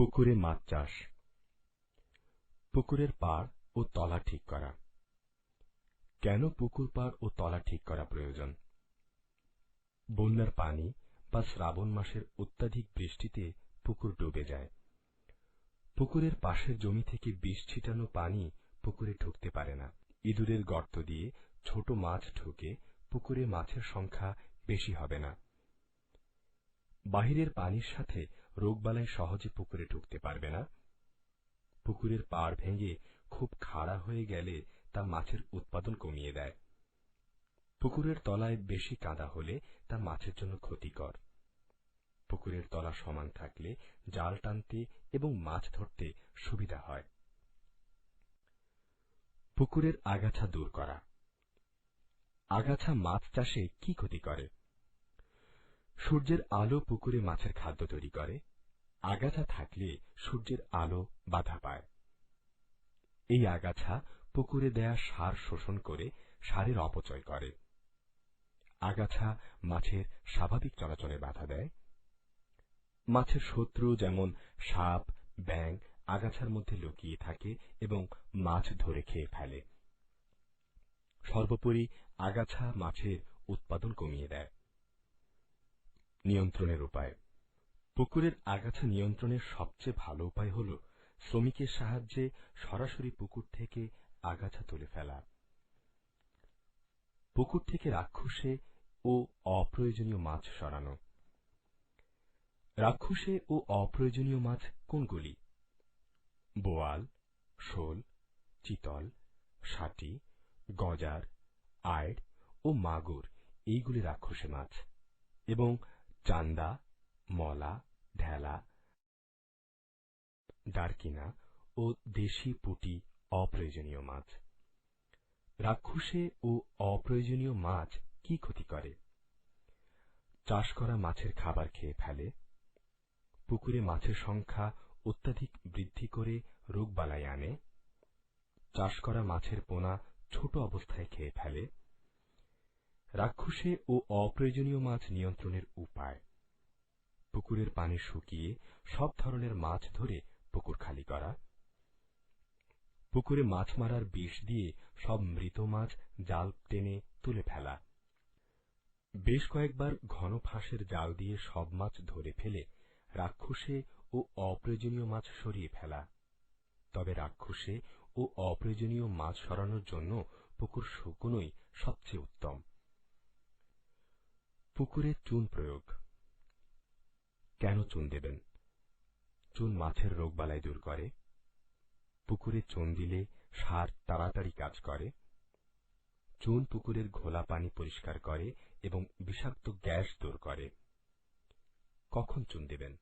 পুকুরে মাছ চাষ। পুকুরের পাড় ও তলা ঠিক করা। কেন পুকুর পাড় ও তলা ঠিক করা প্রয়োজন? বন্যার পানি বা শ্রাবণ মাসের অত্যাধিক বৃষ্টিতে পুকুর ডুবে যায়। পুকুরের পাশের জমি থেকে বিষ ছিটানো পানি পুকুরে ঢুকতে পারে না। ইঁদুরের গর্ত দিয়ে ছোট মাছ ঢুকে পুকুরে মাছের সংখ্যা বেশি হবে না। বাহিরের পানির সাথে রোগবালাই সহজে পুকুরে ঢুকতে পারবে না। পুকুরের পাড় ভেঙে খুব খাড়া হয়ে গেলে তা মাছের উৎপাদন কমিয়ে দেয়। পুকুরের তলায় বেশি কাদা হলে তা মাছের জন্য ক্ষতিকর। পুকুরের তলা সমান থাকলে জাল টানতে এবং মাছ ধরতে সুবিধা হয়। পুকুরের আগাছা দূর করা। আগাছা মাছ চাষে কি ক্ষতি করে? সূর্যের আলো পুকুরে মাছের খাদ্য তৈরি করে। আগাছা থাকলে সূর্যের আলো বাধা পায়। এই আগাছা পুকুরে দেয়া সার শোষণ করে সারের অপচয় করে। আগাছা মাছের স্বাভাবিক চলাচলে বাধা দেয়। মাছের শত্রু যেমন সাপ, ব্যাঙ আগাছার মধ্যে লুকিয়ে থাকে এবং মাছ ধরে খেয়ে ফেলে। সর্বোপরি আগাছা মাছের উৎপাদন কমিয়ে দেয়। নিয়ন্ত্রণের উপায়। পুকুরের আগাছা নিয়ন্ত্রণের সবচেয়ে ভালো উপায় হল শ্রমিকের সাহায্যে সরাসরি পুকুর থেকে আগাছা তুলে ফেলা। পুকুর থেকে রাক্ষসে ও অপ্রয়োজনীয় মাছ সরানো। রাক্ষসে ও অপ্রয়োজনীয় মাছ কোনগুলি বোয়াল, শোল, চিতল ষাটি গজার আয় ও মাগুর, এইগুলি রাক্ষসে মাছ। এবং চান্দা মলা, ঢেলা, ডারকিনা ও দেশি পুটি অপ্রয়োজনীয় মাছ। রাক্ষসে ও অপ্রয়োজনীয় মাছ কি ক্ষতি করে? চাষ করা মাছের খাবার খেয়ে ফেলে। পুকুরে মাছের সংখ্যা অত্যাধিক বৃদ্ধি করে রোগবালাই আনে। চাষ করা মাছের পোনা ছোট অবস্থায় খেয়ে ফেলে। রাক্ষসে ও অপ্রয়োজনীয় মাছ নিয়ন্ত্রণের উপায়। পুকুরের পানি শুকিয়ে সব ধরনের মাছ ধরে পুকুর খালি করা। পুকুরে মাছ মারার বিষ দিয়ে সব মৃত মাছ জাল টেনে তুলে ফেলা। বেশ কয়েকবার ঘন ফাঁসের জাল দিয়ে সব মাছ ধরে ফেলে রাক্ষসে ও অপ্রয়োজনীয় মাছ সরিয়ে ফেলা। তবে রাক্ষসে ও অপ্রয়োজনীয় মাছ সরানোর জন্য পুকুর শুকনোই সবচেয়ে উত্তম। পুকুরে চুন প্রয়োগ। কেন চুন দেবেন? চুন মাছের রোগবালাই দূর করে। পুকুরে চুন দিলে সার তাড়াতাড়ি কাজ করে। চুন পুকুরের ঘোলা পানি পরিষ্কার করে এবং বিষাক্ত গ্যাস দূর করে। কখন চুন দেবেন?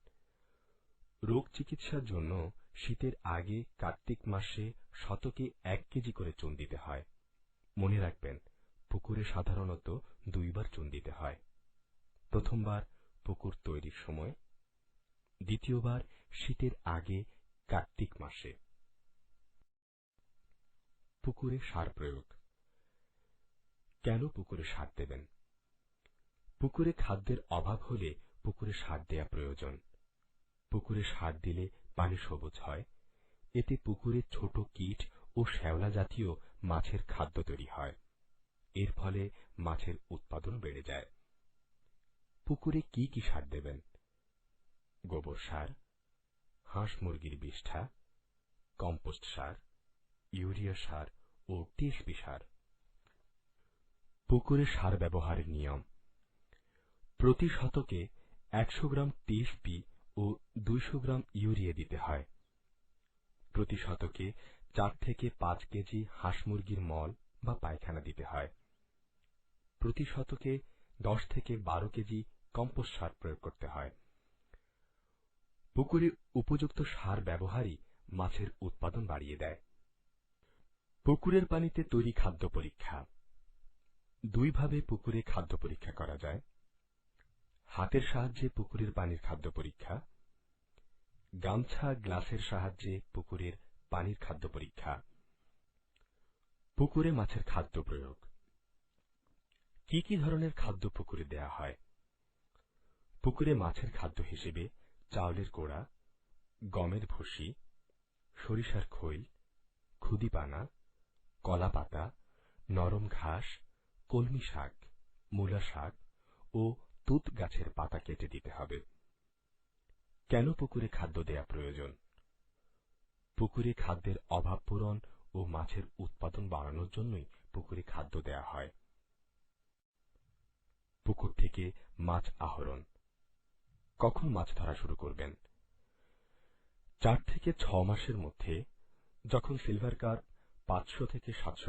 রোগ চিকিৎসার জন্য শীতের আগে কার্তিক মাসে শতকে এক কেজি করে চুন দিতে হয়। মনে রাখবেন, পুকুরে সাধারণত দুইবার চুন দিতে হয়। প্রথমবার পুকুর তৈরির সময় দ্বিতীয়বার শীতের আগে কার্তিক মাসে। পুকুরে সার প্রয়োগ। কেন পুকুরে সার দেবেন? পুকুরে খাদ্যের অভাব হলে পুকুরে সার দেয়া প্রয়োজন। পুকুরে সার দিলে পানি সবুজ হয়। এতে পুকুরে ছোট কীট ও শ্যাওলা জাতীয় মাছের খাদ্য তৈরি হয়। এর ফলে মাছের উৎপাদন বেড়ে যায়। পুকুরে কি কি সার দেবেন? গোবর সার, হাঁস মুরগির বিষ্ঠা, কম্পোস্ট সার, ইউরিয়া সার ও টিএসপি সার। পুকুরে সার ব্যবহারের নিয়ম। প্রতি শতকে একশো গ্রাম টিএসপি ও দুইশো গ্রাম ইউরিয়া দিতে হয়। প্রতি শতকে চার থেকে পাঁচ কেজি হাঁস মুরগির মল বা পায়খানা দিতে হয়। প্রতি শতকে দশ থেকে বারো কেজি কম্পোস্ট সার প্রয়োগ করতে হয়। পুকুরে উপযুক্ত সার ব্যবহারই মাছের উৎপাদন বাড়িয়ে দেয়। পুকুরের পানিতে তৈরি খাদ্য পরীক্ষা। দুইভাবে পুকুরে খাদ্য পরীক্ষা করা যায়। হাতের সাহায্যে পুকুরের পানির খাদ্য পরীক্ষা। গামছা, গ্লাসের সাহায্যে পুকুরের পানির খাদ্য পরীক্ষা। পুকুরে মাছের খাদ্য প্রয়োগ। কি কি ধরনের খাদ্য পুকুরে দেয়া হয়? পুকুরে মাছের খাদ্য হিসেবে চাউলের গোড়া গমের ভুসি, সরিষার খৈল, খুদিপানা, কলাপাতা, নরম ঘাস, কলমি শাক, মূলা শাক ও তুত গাছের পাতা কেটে দিতে হবে। কেন পুকুরে খাদ্য দেয়া প্রয়োজন? পুকুরে খাদ্যের অভাব পূরণ ও মাছের উৎপাদন বাড়ানোর জন্যই পুকুরে খাদ্য দেয়া হয়। পুকুর থেকে মাছ আহরণ। কখন মাছ ধরা শুরু করবেন? চার থেকে ছ মাসের মধ্যে যখন সিলভার কার্প পাঁচশো থেকে সাতশো